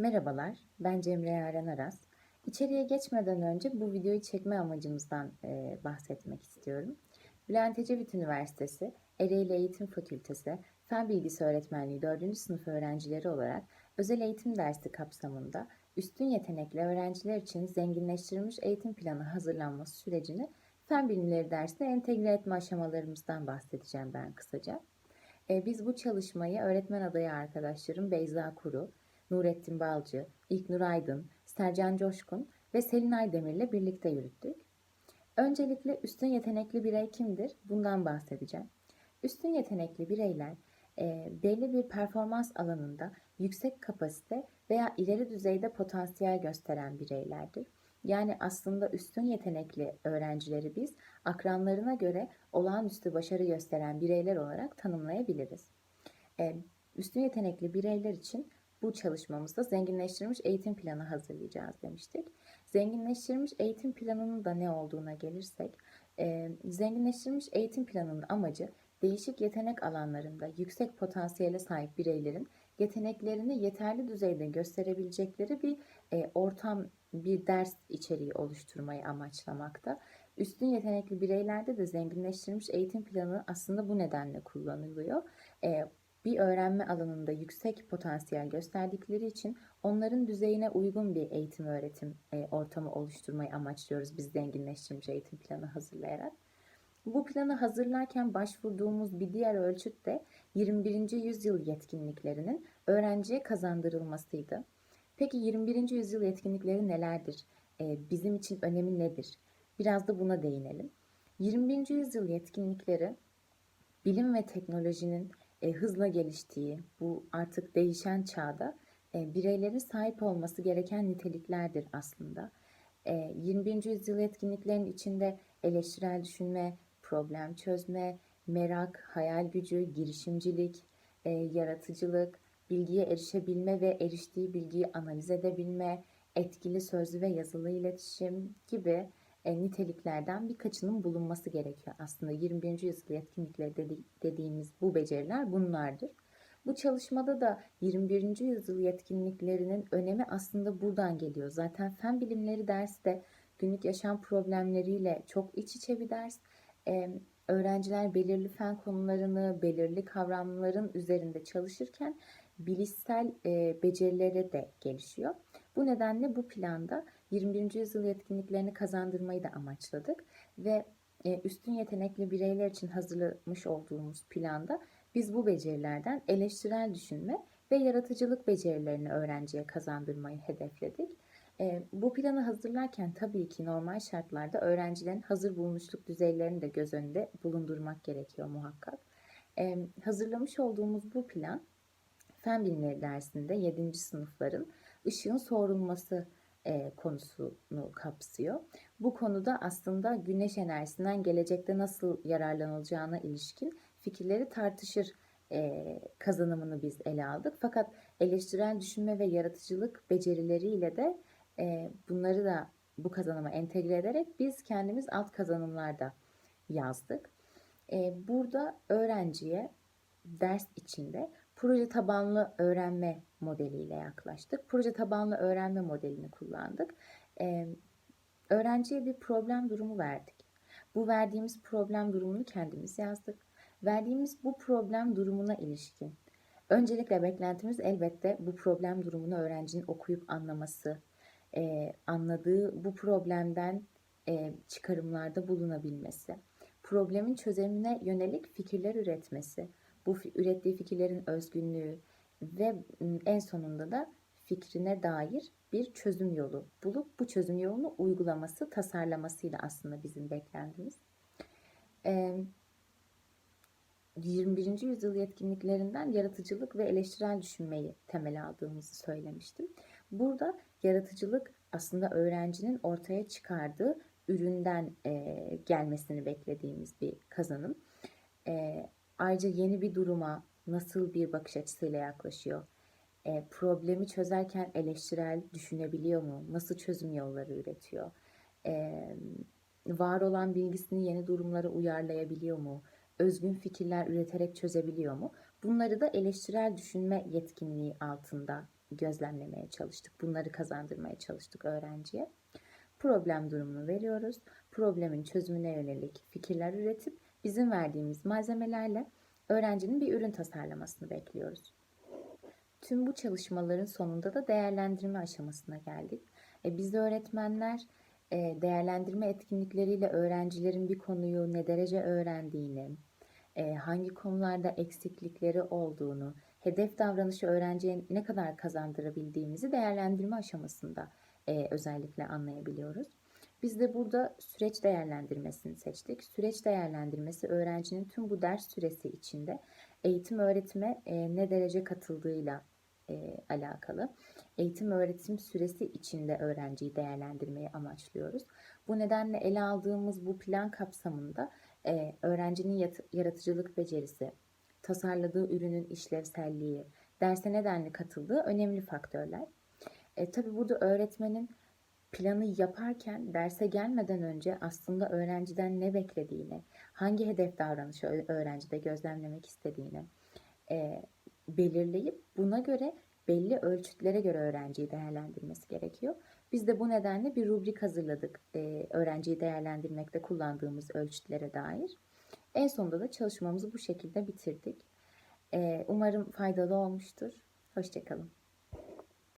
Merhabalar, ben Cemre Yaren Aras. İçeriye geçmeden önce bu videoyu çekme amacımızdan e, bahsetmek istiyorum. Bülent Ecevit Üniversitesi Ereğli Eğitim Fakültesi Fen Bilgisi Öğretmenliği 4. sınıf öğrencileri olarak özel eğitim dersi kapsamında üstün yetenekli öğrenciler için zenginleştirilmiş eğitim planı hazırlanması sürecini fen bilimleri dersine entegre etme aşamalarımızdan bahsedeceğim ben kısaca. E, biz bu çalışmayı öğretmen adayı arkadaşlarım Beyza Kuru, Nurettin Balcı, İlknur Aydın, Sercan Coşkun ve Selin Aydemir'le birlikte yürüttük. Öncelikle üstün yetenekli birey kimdir? Bundan bahsedeceğim. Üstün yetenekli bireyler e, belli bir performans alanında yüksek kapasite veya ileri düzeyde potansiyel gösteren bireylerdir. Yani aslında üstün yetenekli öğrencileri biz akranlarına göre olağanüstü başarı gösteren bireyler olarak tanımlayabiliriz. E, üstün yetenekli bireyler için bu çalışmamızda zenginleştirilmiş eğitim planı hazırlayacağız demiştik. Zenginleştirilmiş eğitim planının da ne olduğuna gelirsek, e, zenginleştirilmiş eğitim planının amacı değişik yetenek alanlarında yüksek potansiyele sahip bireylerin yeteneklerini yeterli düzeyde gösterebilecekleri bir e, ortam, bir ders içeriği oluşturmayı amaçlamakta. Üstün yetenekli bireylerde de zenginleştirilmiş eğitim planı aslında bu nedenle kullanılıyor. E, bir öğrenme alanında yüksek potansiyel gösterdikleri için onların düzeyine uygun bir eğitim öğretim e, ortamı oluşturmayı amaçlıyoruz biz zenginleştirilmiş eğitim planı hazırlayarak. Bu planı hazırlarken başvurduğumuz bir diğer ölçüt de 21. yüzyıl yetkinliklerinin öğrenciye kazandırılmasıydı. Peki 21. yüzyıl yetkinlikleri nelerdir? Ee, bizim için önemi nedir? Biraz da buna değinelim. 21. yüzyıl yetkinlikleri bilim ve teknolojinin e, hızla geliştiği bu artık değişen çağda e, bireylerin sahip olması gereken niteliklerdir aslında. E, 21. yüzyıl yetkinliklerin içinde eleştirel düşünme, problem çözme, merak, hayal gücü, girişimcilik, e, yaratıcılık, bilgiye erişebilme ve eriştiği bilgiyi analiz edebilme, etkili sözlü ve yazılı iletişim gibi e, niteliklerden birkaçının bulunması gerekiyor. Aslında 21. yüzyıl yetkinlikleri dedi, dediğimiz bu beceriler bunlardır. Bu çalışmada da 21. yüzyıl yetkinliklerinin önemi aslında buradan geliyor. Zaten fen bilimleri dersi de günlük yaşam problemleriyle çok iç içe bir ders. Ee, öğrenciler belirli fen konularını, belirli kavramların üzerinde çalışırken bilişsel e, becerileri de gelişiyor. Bu nedenle bu planda 21. yüzyıl yetkinliklerini kazandırmayı da amaçladık ve e, üstün yetenekli bireyler için hazırlamış olduğumuz planda biz bu becerilerden eleştirel düşünme ve yaratıcılık becerilerini öğrenciye kazandırmayı hedefledik. E, bu planı hazırlarken tabii ki normal şartlarda öğrencilerin hazır bulmuşluk düzeylerini de göz önünde bulundurmak gerekiyor muhakkak. E, hazırlamış olduğumuz bu plan fen bilimleri dersinde 7. sınıfların ışığın soğurulması e, konusunu kapsıyor. Bu konuda aslında güneş enerjisinden gelecekte nasıl yararlanılacağına ilişkin fikirleri tartışır e, kazanımını biz ele aldık. Fakat eleştirel düşünme ve yaratıcılık becerileriyle de e, bunları da bu kazanıma entegre ederek biz kendimiz alt kazanımlarda yazdık. E, burada öğrenciye ders içinde proje tabanlı öğrenme modeliyle yaklaştık. Proje tabanlı öğrenme modelini kullandık. Ee, öğrenciye bir problem durumu verdik. Bu verdiğimiz problem durumunu kendimiz yazdık. Verdiğimiz bu problem durumuna ilişkin öncelikle beklentimiz elbette bu problem durumunu öğrencinin okuyup anlaması, e, anladığı bu problemden e, çıkarımlarda bulunabilmesi, problemin çözümüne yönelik fikirler üretmesi, bu ürettiği fikirlerin özgünlüğü ve en sonunda da fikrine dair bir çözüm yolu bulup bu çözüm yolunu uygulaması, tasarlamasıyla aslında bizim beklentimiz. 21. yüzyıl yetkinliklerinden yaratıcılık ve eleştirel düşünmeyi temel aldığımızı söylemiştim. Burada yaratıcılık aslında öğrencinin ortaya çıkardığı üründen gelmesini beklediğimiz bir kazanım. Ayrıca yeni bir duruma nasıl bir bakış açısıyla yaklaşıyor? E, problemi çözerken eleştirel düşünebiliyor mu? Nasıl çözüm yolları üretiyor? E, var olan bilgisini yeni durumlara uyarlayabiliyor mu? Özgün fikirler üreterek çözebiliyor mu? Bunları da eleştirel düşünme yetkinliği altında gözlemlemeye çalıştık. Bunları kazandırmaya çalıştık öğrenciye. Problem durumunu veriyoruz. Problemin çözümüne yönelik fikirler üretip bizim verdiğimiz malzemelerle öğrencinin bir ürün tasarlamasını bekliyoruz. Tüm bu çalışmaların sonunda da değerlendirme aşamasına geldik. E, biz öğretmenler e, değerlendirme etkinlikleriyle öğrencilerin bir konuyu ne derece öğrendiğini, e, hangi konularda eksiklikleri olduğunu, hedef davranışı öğrenciye ne kadar kazandırabildiğimizi değerlendirme aşamasında e, özellikle anlayabiliyoruz. Biz de burada süreç değerlendirmesini seçtik. Süreç değerlendirmesi öğrencinin tüm bu ders süresi içinde eğitim öğretime e, ne derece katıldığıyla e, alakalı. Eğitim öğretim süresi içinde öğrenciyi değerlendirmeyi amaçlıyoruz. Bu nedenle ele aldığımız bu plan kapsamında e, öğrencinin yat- yaratıcılık becerisi, tasarladığı ürünün işlevselliği, derse nedenle katıldığı önemli faktörler. E, tabii burada öğretmenin planı yaparken derse gelmeden önce aslında öğrenciden ne beklediğini, hangi hedef davranışı öğrencide gözlemlemek istediğini e, belirleyip buna göre belli ölçütlere göre öğrenciyi değerlendirmesi gerekiyor. Biz de bu nedenle bir rubrik hazırladık e, öğrenciyi değerlendirmekte kullandığımız ölçütlere dair. En sonunda da çalışmamızı bu şekilde bitirdik. E, umarım faydalı olmuştur. Hoşçakalın.